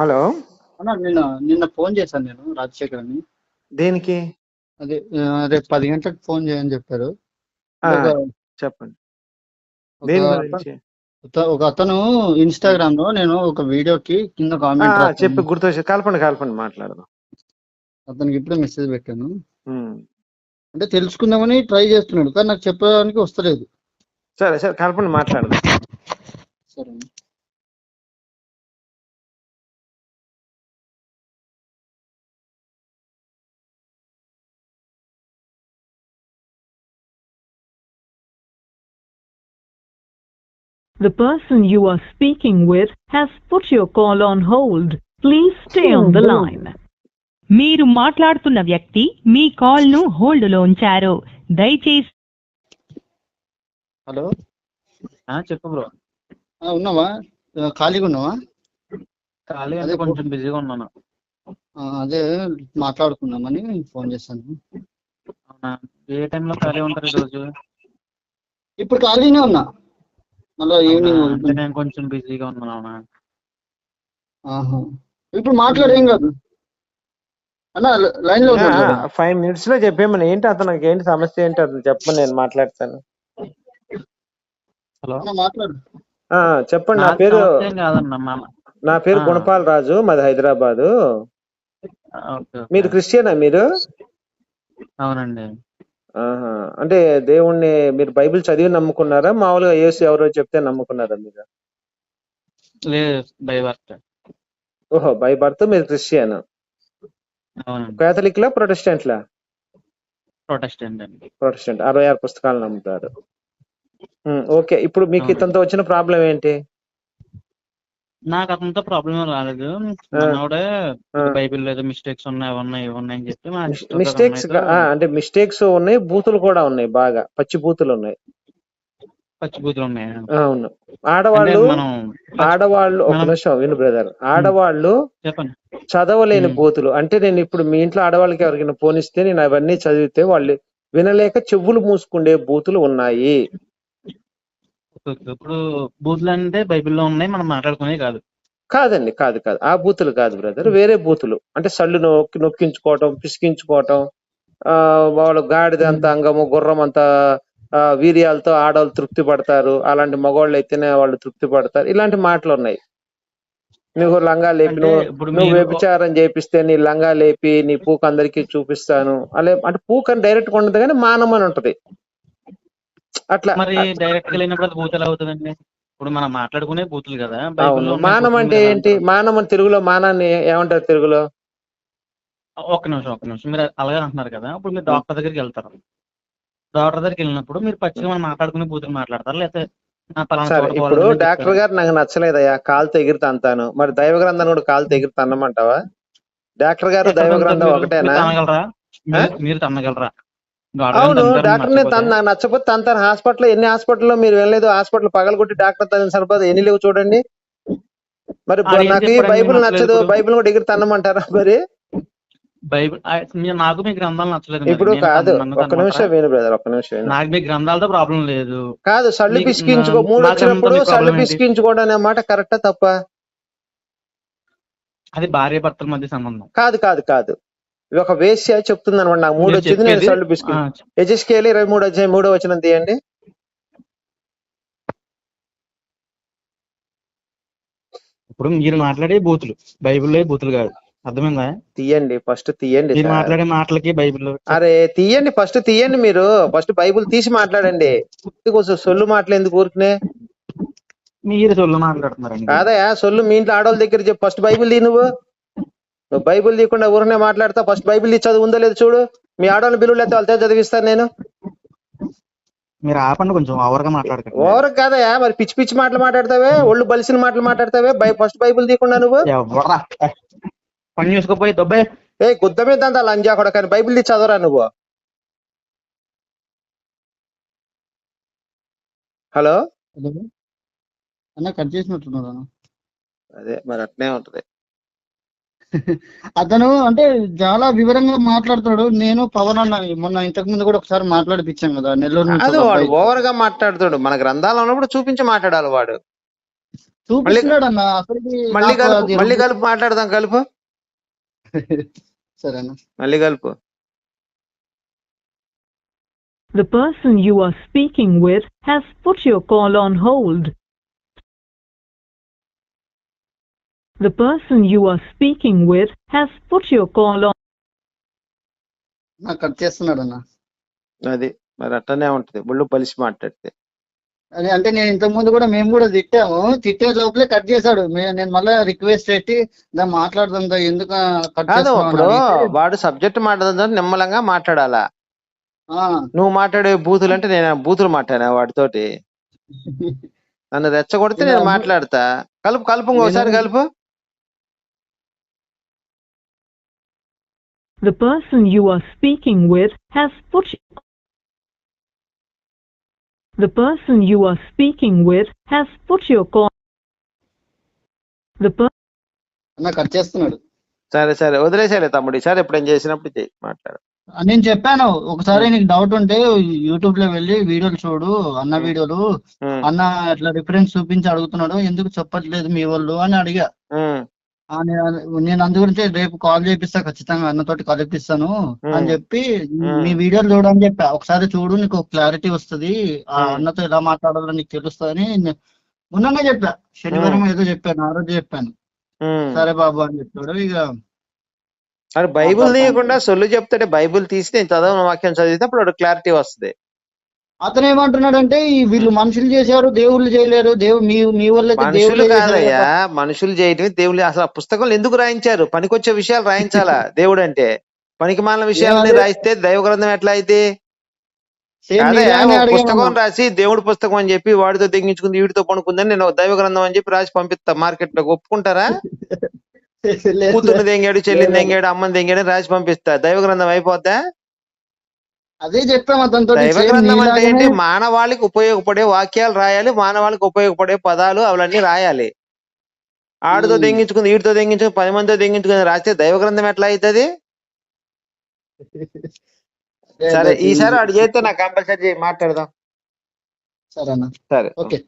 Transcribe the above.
Hello? అన్న నిన్న నిన్న ఫోన్ చేశాను నేను రాజశేఖర్ అని దేనికి? అదే రేపు పది గంటలకు ఫోన్ చేయని చెప్పారు. ఆ, ఒక చెప్పండి. ఒక దేని అతను- గురించి? ఒక- ఒక అతను ఇన్స్టాగ్రామ్లో నేను ఒక వీడియోకి కింద ఆ, కామెంట్ చెప్పి గుర్తొచ్చి కలపండి కలపండి మాట్లాడదాం. అతనికి ఇప్పుడే మెసేజ్ పెట్టాను. ఉమ్. అంటే తెలుసుకుందామని ట్రై చేస్తున్నాడు కానీ నాకు చెప్పడానికి వస్తలేదు. సరే సరే కలపండి మాట్లాడదాం. సరే The person you are speaking with has put your call on hold. Please stay on the line. మీరు మాట్లాడుతున్న వ్యక్తి మీ కాల్ను హోల్డ్లో ఉంచారు. దయచేసి హలో. ఆ, చెప్పు బ్రో. ఆ, ఉన్నావా? ఖాళీగా ఉన్నావా? ఖాళీ అదే అంటే కొంచెం బిజీగా ఉన్నాను. అదే మాట్లాడుకుందామని ఫోన్ చేశాను. ఏ టైంలో ఖాళీ ఉంటారు ఈరోజు? ఇప్పుడు ఖాళీనే ఉన్నా. మళ్ళీ? ఈవినింగ్ నేను కొంచెం బిజీగా ఉన్నాను ఆహా. ఇప్పుడు మాట్లాడేం కాదు. అన్న లైన్లో. ఫైవ్ మినిట్స్లో చెప్పేమని ఏంటి అతనికి ఏంటి సమస్య ఏంటి అతను? చెప్పమని నేను మాట్లాడతాను. హలో? అన్న మాట్లాడు. ఆ, చెప్పండి నా నాకు పేరు నా పేరు. గుణపాల్ రాజు మాది హైదరాబాదు. మీరు క్రిస్టియనా మీరు? అవునండి. ఆహా. అంటే దేవుణ్ణి మీరు బైబిల్ చదివి నమ్ముకున్నారా? మామూలుగా యేసు ఎవరో చెప్తే నమ్ముకున్నారా మీరు? లేదు బై బర్త్. ఓహో బై బర్త్ మీరు క్రిస్టియన్? అవునండి. కేథలిక్ లా ప్రొటెస్టెంట్ లా ప్రొటెస్టెంట్ అండి. ప్రొటెస్టెంట్. అరవై ఆరు పుస్తకాలు నమ్ముతారు. ఓకే. ఇప్పుడు మీకు. ఇతనితో వచ్చిన ప్రాబ్లం ఏంటి? నాకు అతనితో ప్రాబ్లం రాలేదు. మనోడే ఏదో మిస్టేక్స్ ఉన్నాయి ఉన్నాయి అని చెప్పి మిస్టేక్స్ అంటే మిస్టేక్స్ ఉన్నాయి బూతులు కూడా ఉన్నాయి బాగా పచ్చి బూతులు ఉన్నాయి. పచ్చి బూతులు ఉన్నాయి? అవును. ఆడవాళ్ళు ఆడవాళ్ళు ఒక నిమిషం విను బ్రదర్ ఆడవాళ్ళు చెప్పండి. చదవలేని. బూతులు. అంటే నేను ఇప్పుడు మీ ఇంట్లో ఆడవాళ్ళకి ఎవరికైనా పోనిస్తే నేను అవన్నీ చదివితే వాళ్ళు వినలేక చెవులు మూసుకుండే బూతులు ఉన్నాయి. ఓకే. ఇప్పుడు బూతులు అంటే బైబిల్లో ఉన్నాయి మనం మాట్లాడుకునేవి కాదు. కాదండి కాదు కాదు. ఆ బూతులు కాదు బ్రదర్ వేరే బూతులు. అంటే సళ్ళు నొక్కి నొక్కించుకోవటం పిసికించుకోవటం ఆ వాళ్ళ గాడిద అంత అంగము గుర్రం అంత వీర్యాలతో ఆడవాళ్ళు తృప్తి పడతారు. అలాంటి మగవాళ్ళు అయితేనే వాళ్ళు తృప్తి పడతారు. ఇలాంటి మాటలు ఉన్నాయి. నువ్వు లంగా లేపి నువ్వు నువ్వు వ్యభిచారం చేపిస్తే నీ లంగా లేపి నీ పూక అందరికి చూపిస్తాను. అలా అంటే పూక అని డైరెక్ట్గా ఉండదు కానీ మానం అని ఉంటది. అట్లా. మరి డైరెక్ట్గా వెళ్ళినప్పుడు అది బూతులు అవుతుందండి. ఇప్పుడు మనం మాట్లాడుకునే బూతులు కదా అవును. మానం అంటే ఏంటి. మానం అని తెలుగులో మానాన్ని ఏమంటారు తెలుగులో? ఒక్క నిమిషం ఒక్క నిమిషం. మీరు అలాగే అంటున్నారు కదా ఇప్పుడు మీరు డాక్టర్ దగ్గరికి వెళ్తారు. డాక్టర్ దగ్గరికి వెళ్ళినప్పుడు మీరు పచ్చిగా మనం మాట్లాడుకునే బూతులు మాట్లాడతారు? లేకపోతే సరే ఇప్పుడు డాక్టర్. గారు నాకు నచ్చలేదయ్యా కాలు తెగిరితే అంతాను. మరి దైవ గ్రంథాన్ని కూడా కాలు తెగిరితే అన్నమంటావా? డాక్టర్ గారు దైవ గ్రంథం? ఒకటేనా? మీరు తన్నగలరా? అవును డాక్టర్ నేను నచ్చకపోతే. తను నాకు తంతాను హాస్పిటల్ ఎన్ని హాస్పిటల్లో మీరు వెళ్ళలేదు హాస్పిటల్ పగలగొట్టి డాక్టర్ తన సరిపోదు ఎన్ని లేవు చూడండి మరి నాకు ఈ? బైబిల్ నచ్చదు? బైబిల్ కూడా ఎగిరి తన్నమంటారా మరి బైబిల్ నాకు మీ గ్రంథాలు నచ్చలేదు. ఇప్పుడు కాదు తన్నమంటారా? నిమిషం విను బ్రదర్ ఒక్క నిమిషం నాకు మీ గ్రంథాలతో ప్రాబ్లం లేదు కాదు సళ్ళు పిసికించుకో మూడు వచ్చినప్పుడు సళ్ళు? పిసికించుకోవడం అనే మాట కరెక్టా తప్ప అది భార్య భర్తల మధ్య సంబంధం కాదు కాదు కాదు ఇది ఒక వేశ్య చెప్తుంది అనమాట. నాకు మూడు వచ్చింది నేను సళ్ళు పిసికి ఆ, యజస్కేలి ఇరవై మూడు వచ్చాయి మూడో వచ్చిన తీయండి. ఇప్పుడు మీరు మాట్లాడే బూతులు. బైబిల్లో బూతులు కాదు. అర్థమైందా? తీయండి ఫస్ట్ తీయండి మీరు. మాట్లాడే మాటలకి బైబిల్లో అరే తీయండి ఫస్ట్ తీయండి మీరు. ఫస్ట్ బైబుల్ తీసి మాట్లాడండి. కొంచెం సొల్లు మాటలు ఎందుకు ఊరికనే? మీరు సొల్లు మాట్లాడుతున్నారండి. కాదయా సొల్లు మీ ఇంట్లో ఆడవాళ్ళ దగ్గర చెప్పు. ఫస్ట్ బైబిల్ తీ నువ్వు. నువ్వు బైబిల్ తీయకుండా ఊరినే మాట్లాడతా ఫస్ట్ బైబిల్ తీ చదువు ఉందో లేదు చూడు. మీ ఆడవాళ్ళ బిల్లులు అయితే వాళ్ళతో చదివిస్తాను నేను. మీరు ఆపండి కొంచెం ఓవర్గా మాట్లాడకండి. ఓవర్ కాదయా మరి పిచ్చి పిచ్చి మాటలు మాట్లాడతావే ఒళ్ళు బలిసిన మాటలు మాట్లాడతావే బై ఫస్ట్ బైబిల్ తీయకుండా నువ్వు. పని చూసుకోపోయి దొబ్బే. ఏ గుద్ద మీద అంత లంజా కూడా కానీ బైబిల్ తీ చదవరా నువ్వు? హలో? హలో. అన్న కట్ చేసినట్టున్నారా అదే మరి అట్నే ఉంటది. అతను అంటే చాలా వివరంగా మాట్లాడతాడు నేను పవన్ అన్న మొన్న ఇంతకు ముందు కూడా ఒకసారి మాట్లాడిపించాం కదా నెల్లూరు అది వాడు. ఓవర్గా మాట్లాడుతాడు మన గ్రంథాలు ఉన్నప్పుడు చూపించి మాట్లాడాలి వాడు. చూపిస్తున్నాడు అన్న అసలు మళ్ళీ కలుపు మళ్ళీ కలుపు మాట్లాడదాం కలుపు. సరేనా మళ్ళీ కలుపు. The person you are speaking with has put your call on hold. The person you are speaking with has put your call on. నాకు కట్ చేస్తున్నాడు అన్న అది మరి అట్టనే ఉంటది. ఒళ్ళు బలిసి మాట్లాడితే. అదే అంటే నేను ఇంతకు ముందు కూడా మేము కూడా తిట్టాము. తిట్టే లోపలే కట్ చేశాడు. మే- నేను మళ్ళీ రిక్వెస్ట్ పెట్టి దాన్ని మాట్లాడదాం దా, ఎందుకు కట్ కాదు ఇప్పుడు చేస్తున్నావు వాడు సబ్జెక్ట్ మాట్లాడదాం నిమ్మలంగా మాట్లాడాలా? నువ్వు మాట్లాడే బూతులు అంటే నేను బూతులు మాట్లాడా వాడితోటి? నన్ను రెచ్చగొడితే నేను మాట్లాడతా. కలుపు కలుపు ఇంకోసారి కలుపు. The person you are speaking with has put the person you are speaking with has put your call the per- అన్న కట్ చేస్తున్నాడు. సరే సరే. వదిలేసేలే తమ్ముడు. సరే ఎప్పుడేం చేసినప్పుడు చెయ్యి మాట్లాడు. నేను చెప్పాను. ఒకసారి నీకు డౌట్ ఉంటే యూట్యూబ్లో వెళ్ళి వీడియోలు చూడు అన్న వీడియోలు. అన్న ఇట్లా రిఫరెన్స్ చూపించి అడుగుతున్నాడు. ఎందుకు చెప్పట్లేదు మీ వాళ్ళు అని అడిగా. నేను- నేను అందు గురించి రేపు కాల్ చేపిస్తా ఖచ్చితంగా అన్నతోటి కలిపిస్తాను అని. చెప్పి. మీ వీడియోలు చూడని చెప్పా ఒకసారి చూడు నీకు క్లారిటీ వస్తది ఆ. అన్నతో ఎలా మాట్లాడాలో నీకు తెలుస్తుందని నే- మొన్ననే చెప్పా శనివారం ఏదో చెప్పాను ఆ రోజు చెప్పాను. సరే బాబు అని చెప్పాడు ఇక అరే బైబుల్ తీయకుండా సొల్లు చెప్తాడే బైబుల్ తీసి నేను చదవని వాక్యం చదివితే అప్పుడు క్లారిటీ వస్తుంది అతను ఏమంటున్నాడంటే ఈ వీళ్ళు మనుషులు చేశారు దేవుళ్ళు చేయలేరు దేవుడు మీ వాళ్ళైతే మనుషులు కాదయ్యా కదా. మనుషులు చేయటమే దేవుళ్ళు అసలు ఆ పుస్తకాలు ఎందుకు రాయించారు పనికొచ్చే విషయాలు రాయించాలా దేవుడు అంటే పనికి మాలిన విషయాలని రాయిస్తే దైవ గ్రంథం ఎట్లా అయితే పుస్తకం. రాసి దేవుడి పుస్తకం అని చెప్పి వాడితో తెగించుకుంది వీడితో పనుకుందని నేను దైవ గ్రంథం అని చెప్పి రాసి పంపిస్తా మార్కెట్లో ఒప్పుకుంటారా లేదు. దెంగాడు చెల్లిని. దెంగాడు అమ్మని దెంగాడు రాసి పంపిస్తా దైవ గ్రంథం అయిపోద్దా అదే అతనితో అంటే ఏంటి? మానవాళికి ఉపయోగపడే వాక్యాలు రాయాలి మానవాళికి ఉపయోగపడే పదాలు అవన్నీ రాయాలి. ఆడితో ఉమ్. దెంగించుకుంది వీడితో దెంగించుకుని పది మందితో దెంగించుకుని రాస్తే దైవ గ్రంథం ఎట్లా అవుతుంది సరే ఈసారి చేస్తే నాకు కంపల్సరీ మాట్లాడదాం. సరే అన్న సరే. ఓకే.